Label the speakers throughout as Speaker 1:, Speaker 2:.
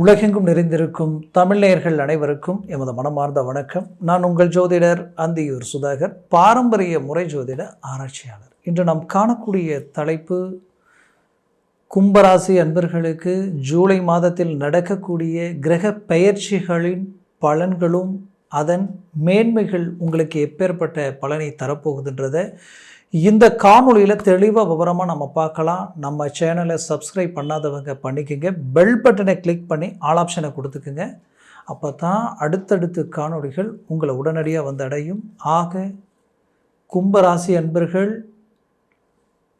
Speaker 1: உலகெங்கும் நிறைந்திருக்கும் தமிழ்நேயர்கள் அனைவருக்கும் எமது மனமார்ந்த வணக்கம். நான் உங்கள் ஜோதிடர் அந்தியூர் சுதாகர் பாரம்பரிய முறை ஜோதிட ஆராய்ச்சியாளர். இன்று நாம் காணக்கூடிய தலைப்பு கும்பராசி அன்பர்களுக்கு ஜூலை மாதத்தில் நடக்கக்கூடிய கிரக பெயர்ச்சிகளின் பலன்களும் அதன் மேன்மைகள் உங்களுக்கு எப்பேற்பட்ட பலனை தரப்போகுதுன்றதை இந்த காணொலியில் தெளிவாக விவரமாக நம்ம பார்க்கலாம். நம்ம சேனலை சப்ஸ்கிரைப் பண்ணாதவங்க பண்ணிக்கோங்க. பெல் பட்டனை கிளிக் பண்ணி ஆல் ஆப்ஷனை கொடுத்துக்குங்க. அப்போ தான் அடுத்தடுத்து காணொளிகள் உங்களை உடனடியாக வந்து அடையும். ஆக கும்பராசி அன்பர்கள்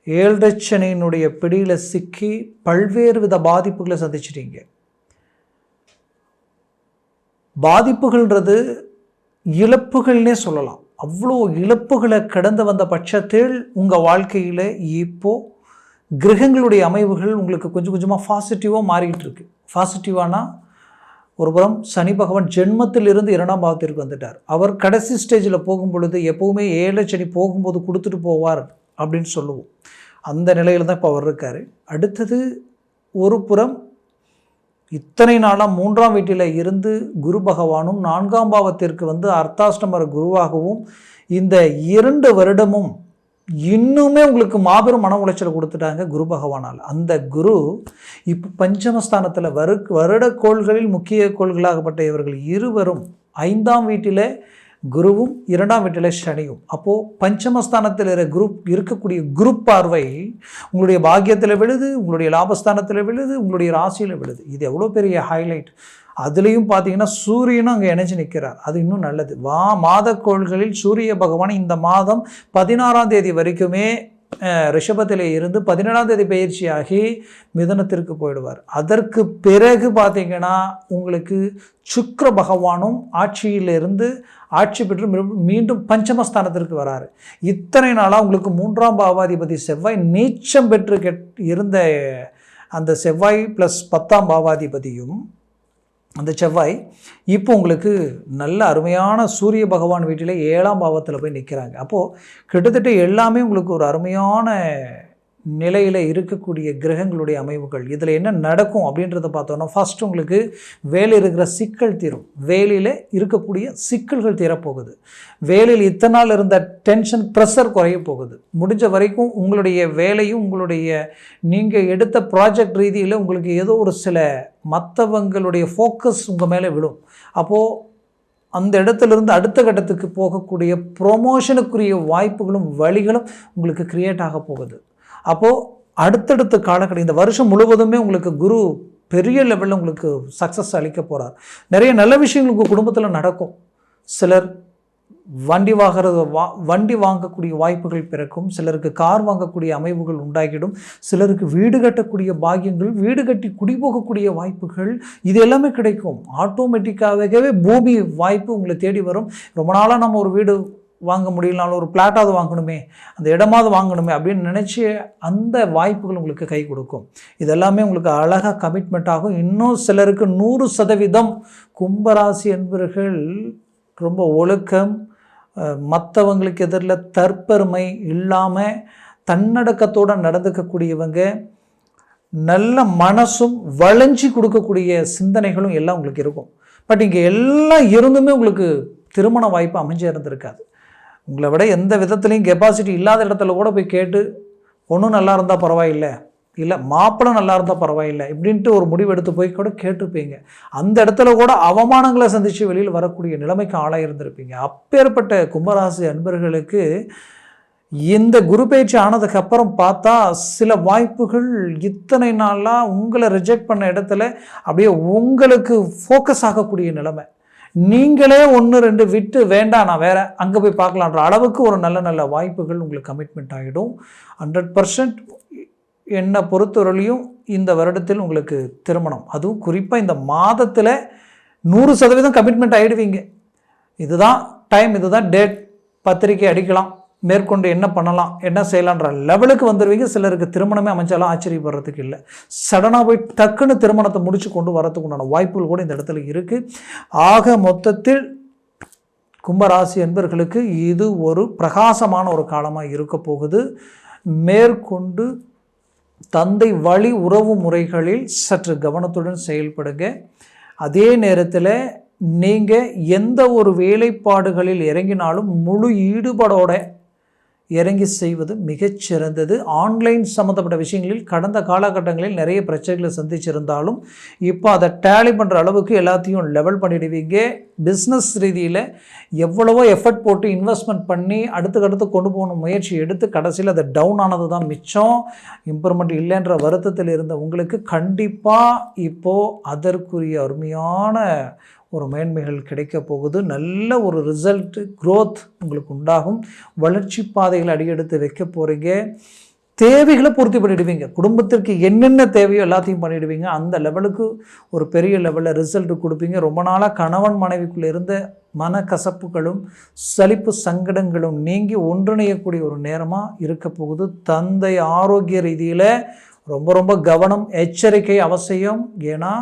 Speaker 1: ஏழ்ரட்சனையினுடைய பிடியில் சிக்கி பல்வேறு வித பாதிப்புகளை சந்திச்சிட்டீங்க. பாதிப்புகள்ன்றது இழப்புகள்னே சொல்லலாம். அவ்வளோ இழப்புகளை கடந்து வந்த பட்சத்தில் உங்கள் வாழ்க்கையில் இப்போது கிரகங்களுடைய அமைவுகள் உங்களுக்கு கொஞ்சம் கொஞ்சமாக பாசிட்டிவாக மாறிக்கிட்டு இருக்கு. பாசிட்டிவானா ஒரு புறம் சனி பகவான் ஜென்மத்திலிருந்து இரண்டாம் பாவத்திற்கு வந்துட்டார். அவர் கடைசி ஸ்டேஜில் போகும் பொழுது எப்போவுமே ஏழை சனி போகும்போது கொடுத்துட்டு போவார் அப்படின்னு சொல்லுவோம். அந்த நிலையில் தான் இப்போ அவர் இருக்கார். அடுத்தது ஒரு புறம் இத்தனை நாளாக மூன்றாம் வீட்டில் இருந்து குரு பகவானும் நான்காம் பாவத்திற்கு வந்து அர்த்தாஷ்டமர குருவாகவும் இந்த இரண்டு வருடமும் இன்னுமே உங்களுக்கு மாபெரும் மன உளைச்சல் கொடுத்துட்டாங்க குரு பகவானால். அந்த குரு இப்போ பஞ்சமஸ்தானத்தில் வரு வருட கோள்களில் முக்கிய கோள்களாகப்பட்ட இவர்கள் இருவரும் ஐந்தாம் வீட்டில் குருவும் இரண்டாம் வீட்டில் சனியும். அப்போது பஞ்சமஸ்தானத்தில் இருக்கிற குரூப் இருக்கக்கூடிய குரூப் பார்வை உங்களுடைய பாக்கியத்தில் விழுது உங்களுடைய லாபஸ்தானத்தில் விழுது உங்களுடைய ராசியில் விழுது. இது எவ்வளோ பெரிய ஹைலைட் அதுலேயும் பார்த்தீங்கன்னா சூரியனும் அங்கே இணைஞ்சு நிற்கிறார். அது இன்னும் நல்லது. வா மாதக்கோள்களில் சூரிய பகவான் இந்த மாதம் பதினாறாம் தேதி வரைக்குமே ரிஷபத்தில் இருந்து பதினேழாம் தேதி பயிற்சியாகி மிதனத்திற்கு போயிடுவார். அதற்கு பிறகு பார்த்தீங்கன்னா உங்களுக்கு சுக்ர பகவானும் ஆட்சியிலிருந்து ஆட்சி பெற்று மீண்டும் பஞ்சமஸ்தானத்திற்கு வராரு. இத்தனை நாளாக உங்களுக்கு மூன்றாம் பாவாதிபதி செவ்வாய் நீச்சம் பெற்று கெட் இருந்த அந்த செவ்வாய் ப்ளஸ் பத்தாம் பாவாதிபதியும் அந்த செவ்வாய் இப்போ உங்களுக்கு நல்ல அருமையான சூரிய பகவான் வீட்டில் ஏழாம் பாவத்தில் போய் நிற்கிறாங்க அப்போது கிட்டத்தட்ட எல்லாமே உங்களுக்கு ஒரு அருமையான நிலையில் இருக்கக்கூடிய கிரகங்களுடைய அமைவுகள் இதில் என்ன நடக்கும் அப்படின்றத பார்த்தோன்னா ஃபஸ்ட் உங்களுக்கு வேலை இருக்கிற சிக்கல் தீரும். வேலையில் இருக்கக்கூடிய சிக்கல்கள் தீரப்போகுது. வேலையில் இத்தனை நாள் இருந்த டென்ஷன் ப்ரெஷர் குறைய போகுது. முடிஞ்ச வரைக்கும் உங்களுடைய வேலையும் உங்களுடைய நீங்கள் எடுத்த ப்ராஜெக்ட் ரீதியில் உங்களுக்கு ஏதோ ஒரு சில மற்றவங்களுடைய ஃபோக்கஸ் உங்கள் மேலே விடும் அப்போது அந்த இடத்துலேருந்து அடுத்த கட்டத்துக்கு போகக்கூடிய ப்ரொமோஷனுக்குரிய வாய்ப்புகளும் வழிகளும் உங்களுக்கு க்ரியேட் ஆக போகுது. அப்போது அடுத்தடுத்த காலக்கடை இந்த வருஷம் முழுவதுமே உங்களுக்கு குரு பெரிய லெவலில் உங்களுக்கு சக்ஸஸ் அளிக்க போகிறார் நிறைய நல்ல விஷயங்கள் உங்கள் குடும்பத்தில் நடக்கும். சிலர் வண்டி வாங்குறது வா வண்டி வாங்கக்கூடிய வாய்ப்புகள் பிறக்கும். சிலருக்கு கார் வாங்கக்கூடிய அமைவுகள் உண்டாகிடும். சிலருக்கு வீடு கட்டக்கூடிய பாகியங்கள் வீடு கட்டி குடிபோகக்கூடிய வாய்ப்புகள் இது எல்லாமே கிடைக்கும். ஆட்டோமேட்டிக்காகவே பூமி வாய்ப்பு உங்களை தேடி வரும். ரொம்ப நாளாக நம்ம ஒரு வீடு வாங்க முடியலனாலும் ஒரு பிளாட்டாவது வாங்கணுமே அந்த இடமாவது வாங்கணுமே அப்படின்னு நினச்சி அந்த வாய்ப்புகள் உங்களுக்கு கை கொடுக்கும். இதெல்லாமே உங்களுக்கு அழகாக கமிட்மெண்ட் ஆகும். இன்னும் சிலருக்கு நூறு சதவீதம் கும்பராசி என்பவர்கள் ரொம்ப ஒழுக்கம் மற்றவங்களுக்கு எதிரில் தற்பெருமை இல்லாமல் தன்னடக்கத்தோடு நடந்துக்கக்கூடியவங்க நல்ல மனசும் வளைஞ்சி கொடுக்கக்கூடிய சிந்தனைகளும் எல்லாம் உங்களுக்கு இருக்கும். பட் இங்கே எல்லாம் இருந்துமே உங்களுக்கு திருமண வாய்ப்பு அமைஞ்சே இருந்திருக்காது. உங்களை விட எந்த விதத்துலையும் கெப்பாசிட்டி இல்லாத இடத்துல கூட போய் கேட்டு ஒன்றும் நல்லா இருந்தால் பரவாயில்லை. இல்லை மாப்பிள்ளை நல்லா இருந்தால் பரவாயில்லை. இப்படின்ட்டு ஒரு முடிவு எடுத்து போய் கூட கேட்டிருப்பீங்க அந்த இடத்துல கூட அவமானங்களை சந்தித்து வெளியில் வரக்கூடிய நிலைமைக்கு ஆளாக இருந்திருப்பீங்க. அப்பேற்பட்ட கும்பராசி அன்பர்களுக்கு இந்த குரு பயிற்சி ஆனதுக்கப்புறம் பார்த்தா சில வாய்ப்புகள் இத்தனை நாளாக உங்களை ரிஜெக்ட் பண்ண இடத்துல அப்படியே உங்களுக்கு ஃபோக்கஸ் ஆகக்கூடிய நிலைமை. நீங்களே ஒன்று ரெண்டு விட்டு வேண்டாம் நான் வேற அங்கே போய் பார்க்கலான்ற அளவுக்கு ஒரு நல்ல நல்ல வாய்ப்புகள் உங்களுக்கு கமிட்மெண்ட் ஆகிடும் ஹண்ட்ரட் பர்சன்ட் என்னை பொறுத்தவரையிலையும் இந்த வருடத்தில் உங்களுக்கு திருமணம். அதுவும் குறிப்பாக இந்த மாதத்தில் நூறு சதவீதம் கமிட்மெண்ட் ஆகிடுவீங்க இதுதான் டைம் இதுதான் டேட் பத்திரிக்கை அடிக்கலாம். மேற்கொண்டு என்ன பண்ணலாம் என்ன செய்யலான்ற லெவலுக்கு வந்துடுவீங்க சிலருக்கு திருமணமே அமைச்சாலும் ஆச்சரியப்படுறதுக்கு இல்லை. சடனாக போய் டக்குன்னு திருமணத்தை முடிச்சு கொண்டு வரத்துக்கு உண்டான வாய்ப்புகள் கூட இந்த இடத்துல இருக்குது ஆக மொத்தத்தில் கும்பராசி என்பர்களுக்கு இது ஒரு பிரகாசமான ஒரு காலமாக இருக்க போகுது. மேற்கொண்டு தந்தை வழி உறவு முறைகளில் சற்று கவனத்துடன் செயல்படுங்க. அதே நேரத்தில் நீங்கள் எந்த ஒரு வேலைப்பாடுகளில் இறங்கினாலும் முழு ஈடுபாடோட இறங்கி செய்வது மிகச்சிறந்தது ஆன்லைன் சம்மந்தப்பட்ட விஷயங்களில் கடந்த காலகட்டங்களில் நிறைய பிரச்சனைகளை சந்திச்சிருந்தாலும் இப்போ அதை டேலி பண்ணுற அளவுக்கு எல்லாத்தையும் லெவல் பண்ணிடுவீங்க. பிஸ்னஸ் ரீதியில் எவ்வளவோ எஃபர்ட் போட்டு இன்வெஸ்ட்மெண்ட் பண்ணி அடுத்துக்கடுத்து கொண்டு போகணும் முயற்சி எடுத்து கடைசியில் அது டவுன் ஆனது தான் மிச்சம். இம்ப்ரூவ்மெண்ட் இல்லைன்ற வருத்தத்தில் இருந்த உங்களுக்கு கண்டிப்பாக இப்போது அதற்குரிய அருமையான ஒரு மேன்மைகள் கிடைக்க போகுது. நல்ல ஒரு ரிசல்ட் க்ரோத் உங்களுக்கு உண்டாகும். வளர்ச்சி பாதைகளை அடியெடுத்து வைக்க போகிறீங்க தேவைகளை பூர்த்தி பண்ணிடுவீங்க. குடும்பத்திற்கு என்னென்ன தேவையோ எல்லாத்தையும் பண்ணிடுவீங்க. அந்த லெவலுக்கு ஒரு பெரிய லெவலில் ரிசல்ட் கொடுப்பீங்க. ரொம்ப நாளாக கணவன் மனைவிக்குள்ளே இருந்த மனக்கசப்புகளும் சலிப்பு சங்கடங்களும் நீங்கி ஒன்றிணையக்கூடிய ஒரு நேரமாக இருக்க போகுது. தந்தை ஆரோக்கிய ரீதியில் ரொம்ப ரொம்ப கவனம் எச்சரிக்கை அவசியம். ஏன்னா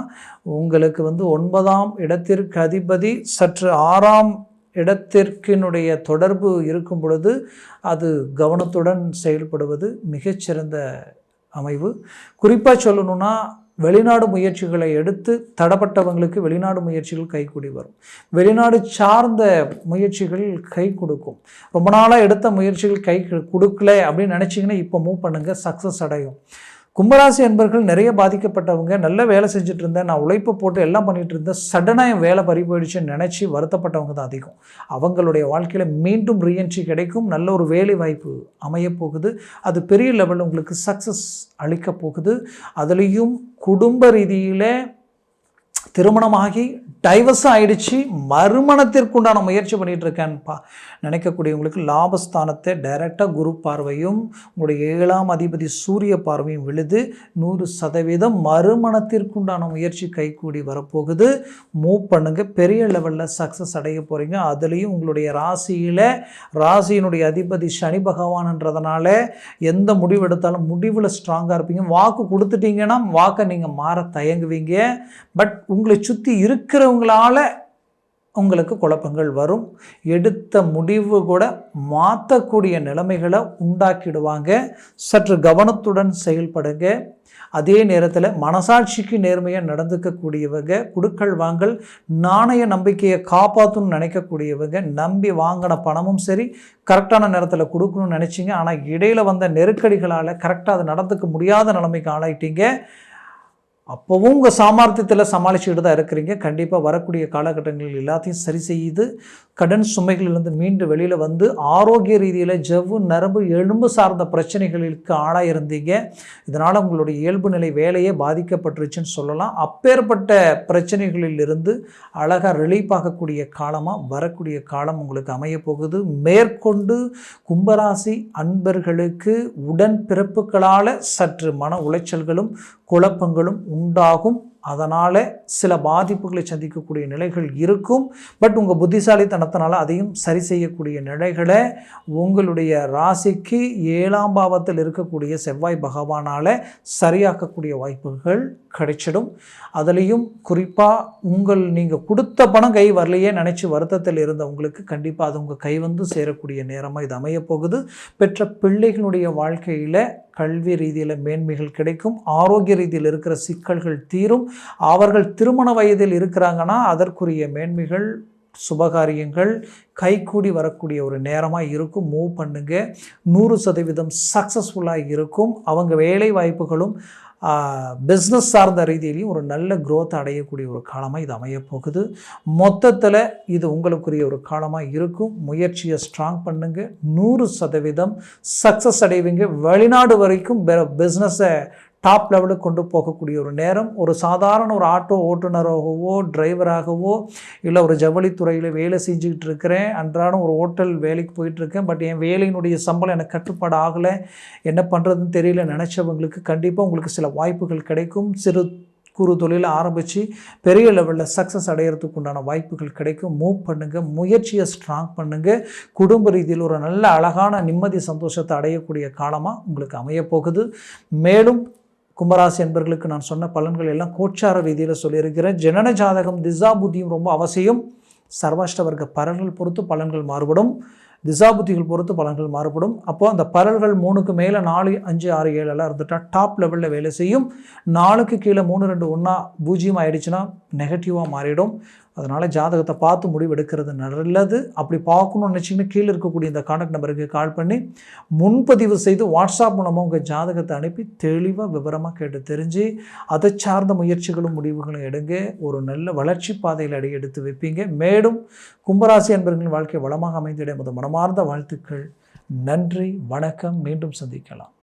Speaker 1: உங்களுக்கு வந்து ஒன்பதாம் இடத்திற்கு அதிபதி சற்று ஆறாம் இடத்திற்கினுடைய தொடர்பு இருக்கும் பொழுது அது கவனத்துடன் செயல்படுவது மிகச்சிறந்த அமைவு. குறிப்பாக சொல்லணும்னா வெளிநாடு முயற்சிகளை எடுத்து தடப்பட்டவங்களுக்கு வெளிநாடு முயற்சிகள் கைக்கூடி வரும். வெளிநாடு சார்ந்த முயற்சிகள் கை கொடுக்கும். ரொம்ப நாளாக எடுத்த முயற்சிகள் கை கொடுக்கல அப்படின்னு நினச்சிங்கன்னா இப்போ மூவ் பண்ணுங்கள் சக்ஸஸ் அடையும். கும்பராசி என்பர்கள் நிறைய பாதிக்கப்பட்டவங்க நல்ல வேலை செஞ்சுட்டு இருந்தேன் நான் உழைப்பு போட்டு எல்லாம் பண்ணிகிட்டு இருந்தேன் சடனாக என் வேலை பறி போயிடுச்சுன்னு நினச்சி வருத்தப்பட்டவங்க தான் அதிகம். அவங்களுடைய வாழ்க்கையில் மீண்டும் ரீஎன்ட்ரி கிடைக்கும் நல்ல ஒரு வேலை வாய்ப்பு அமையப்போகுது அது பெரிய லெவலில் உங்களுக்கு சக்ஸஸ் அளிக்க போகுது. அதுலேயும் குடும்ப ரீதியில் திருமணமாகி டைவர்ஸ் ஆகிடுச்சு மறுமணத்திற்குண்டான முயற்சி பண்ணிட்டு இருக்கேன்ப்பா நினைக்கக்கூடியவங்களுக்கு லாபஸ்தானத்தை டைரெக்டாக குரு பார்வையும் உங்களுடைய ஏழாம் அதிபதி சூரிய பார்வையும் விழுது நூறு சதவீதம் மறுமணத்திற்குண்டான முயற்சி கைகூடி வரப்போகுது. மூவ் பண்ணுங்கள் பெரிய லெவலில் சக்ஸஸ் அடைய போகிறீங்க அதுலேயும் உங்களுடைய ராசியில் ராசியினுடைய அதிபதி சனி பகவான்ன்றதுனால எந்த முடிவு எடுத்தாலும் முடிவில் ஸ்ட்ராங்காக இருப்பீங்க. வாக்கு கொடுத்துட்டீங்கன்னா வாக்கை நீங்கள் மாற தயங்குவீங்க. பட் உங்களை சுற்றி இருக்கிற இருக்கிறவங்களால உங்களுக்கு குழப்பங்கள் வரும். எடுத்த முடிவு கூட மாற்றக்கூடிய நிலைமைகளை உண்டாக்கிடுவாங்க. சற்று கவனத்துடன் செயல்படுங்க. அதே நேரத்தில் மனசாட்சிக்கு நேர்மையாக நடந்துக்கக்கூடியவங்க குடுக்கல் வாங்கல் நாணய நம்பிக்கையை காப்பாற்றணும்னு நினைக்கக்கூடியவங்க நம்பி வாங்கின பணமும் சரி கரெக்டான நேரத்தில் கொடுக்கணும்னு நினச்சிங்க. ஆனால் இடையில் வந்த நெருக்கடிகளால் கரெக்டாக அது நடந்துக்க முடியாத நிலைமைக்கு ஆளாயிட்டீங்க. அப்போவும் உங்கள் சாமர்த்தியத்தில் சமாளிச்சுக்கிட்டு தான் இருக்கிறீங்க. கண்டிப்பாக வரக்கூடிய காலகட்டங்களில் எல்லாத்தையும் சரி செய்து கடன் சுமைகளிலிருந்து மீண்டு வெளியில் வந்து ஆரோக்கிய ரீதியில் ஜவ்வு நரம்பு எலும்பு சார்ந்த பிரச்சனைகளுக்கு ஆளாக இருந்தீங்க இதனால் உங்களுடைய இயல்பு நிலை வேலையே பாதிக்கப்பட்டுருச்சுன்னு சொல்லலாம். அப்பேற்பட்ட பிரச்சனைகளில் இருந்து அழகாக ரிலீஃப் ஆகக்கூடிய காலமாக வரக்கூடிய காலம் உங்களுக்கு அமைய போகுது. மேற்கொண்டு கும்பராசி அன்பர்களுக்கு உடன் பிறப்புகளால் சற்று மன உளைச்சல்களும் குழப்பங்களும் உண்டாகும். அதனால் சில பாதிப்புகளை சந்திக்கக்கூடிய நிலைகள் இருக்கும். பட் உங்கள் புத்திசாலித்தனத்தினால அதையும் சரி செய்யக்கூடிய நிலைகளை உங்களுடைய ராசிக்கு ஏழாம் பாவத்தில் இருக்கக்கூடிய செவ்வாய் பகவானால் சரியாக்கக்கூடிய வாய்ப்புகள் கிடைச்சிடும். அதுலேயும் குறிப்பாக உங்கள் நீங்கள் கொடுத்த பணம் கை வரலையே நினச்சி வருத்தத்தில் இருந்தவங்களுக்கு கண்டிப்பாக அது உங்கள் கை வந்து சேரக்கூடிய நேரமாக இது அமையப் போகுது பெற்ற பிள்ளைகளுடைய வாழ்க்கையில் கல்வி ரீதியில் மேன்மைகள் கிடைக்கும் ஆரோக்கிய ரீதியில் இருக்கிற சிக்கல்கள் தீரும். அவர்கள் திருமண வயதில் இருக்கிறாங்கன்னா அதற்குரிய மேன்மைகள் சுபகாரியங்கள் கைகூடி வரக்கூடிய ஒரு நேரமாக இருக்கும். மூவ் பண்ணுங்க. நூறு சதவீதம் சக்ஸஸ்ஃபுல்லாக இருக்கும். அவங்க வேலை வாய்ப்புகளும் பிஸ்னஸ் சார்ந்த ரீதியிலையும் ஒரு நல்ல க்ரோத் அடையக்கூடிய ஒரு காலமாக இது அமையப்போகுது மொத்தத்தில் இது உங்களுக்குரிய ஒரு காலமாக இருக்கும். முயற்சியை ஸ்ட்ராங் பண்ணுங்கள் நூறு சதவீதம் சக்ஸஸ் அடைவீங்க. வெளிநாடு வரைக்கும் பிஸ்னஸை டாப் லெவலுக்கு கொண்டு போகக்கூடிய ஒரு நேரம் ஒரு சாதாரண ஒரு ஆட்டோ ஓட்டுநராகவோ டிரைவராகவோ இல்லை ஒரு ஜவுளித்துறையில் வேலை செஞ்சுக்கிட்டு இருக்கிறேன் அன்றாடம் ஒரு ஹோட்டல் வேலைக்கு போயிட்டுருக்கேன் பட் என் வேலையினுடைய சம்பளம் எனக்கு கட்டுப்பாடு ஆகலை என்ன பண்ணுறதுன்னு தெரியல நினச்சவங்களுக்கு கண்டிப்பாக உங்களுக்கு சில வாய்ப்புகள் கிடைக்கும். சிறு குறு தொழிலை ஆரம்பித்து பெரிய லெவலில் சக்ஸஸ் அடையிறதுக்கு உண்டான வாய்ப்புகள் கிடைக்கும். மூவ் பண்ணுங்கள் முயற்சியை ஸ்ட்ராங் பண்ணுங்கள் குடும்ப ரீதியில் ஒரு நல்ல அழகான நிம்மதி சந்தோஷத்தை அடையக்கூடிய காலமாக உங்களுக்கு அமையப் போகுது மேலும் கும்பராசி என்பர்களுக்கு நான் சொன்ன பலன்கள் எல்லாம் கோச்சார ரீதியில் சொல்லியிருக்கிறேன். ஜனன ஜாதகம் திசா புத்தியும் ரொம்ப அவசியம். சர்வாஷ்ட வர்க்க பொறுத்து பலன்கள் மாறுபடும். திசாபுத்திகள் பொறுத்து பலன்கள் மாறுபடும். அப்போது அந்த பரல்கள் மூணுக்கு மேலே நாலு அஞ்சு ஆறு ஏழு எல்லாம் இருந்துட்டா டாப் லெவலில் வேலை செய்யும். நாலுக்கு கீழே மூணு ரெண்டு ஒன்றா பூஜ்ஜியம் ஆயிடுச்சுன்னா நெகட்டிவாக மாறிடும். அதனால் ஜாதகத்தை பார்த்து முடிவு எடுக்கிறது நல்லது. அப்படி பார்க்கணும்னு நினச்சிங்கன்னா கீழே இருக்கக்கூடிய இந்த காண்டாக்ட் நம்பருக்கு கால் பண்ணி முன்பதிவு செய்து வாட்ஸ்அப் மூலமாக உங்கள் ஜாதகத்தை அனுப்பி தெளிவாக விவரமாக கேட்டு தெரிஞ்சு அதை சார்ந்த முயற்சிகளும் முடிவுகளும் எடுங்க. ஒரு நல்ல வளர்ச்சி பாதையில் அடி எடுத்து வைப்பீங்க. மேலும் கும்பராசி அன்பர்களின் வாழ்க்கை வளமாக அமைந்திட முதல் மனமார்ந்த வாழ்த்துக்கள். நன்றி வணக்கம். மீண்டும் சந்திக்கலாம்.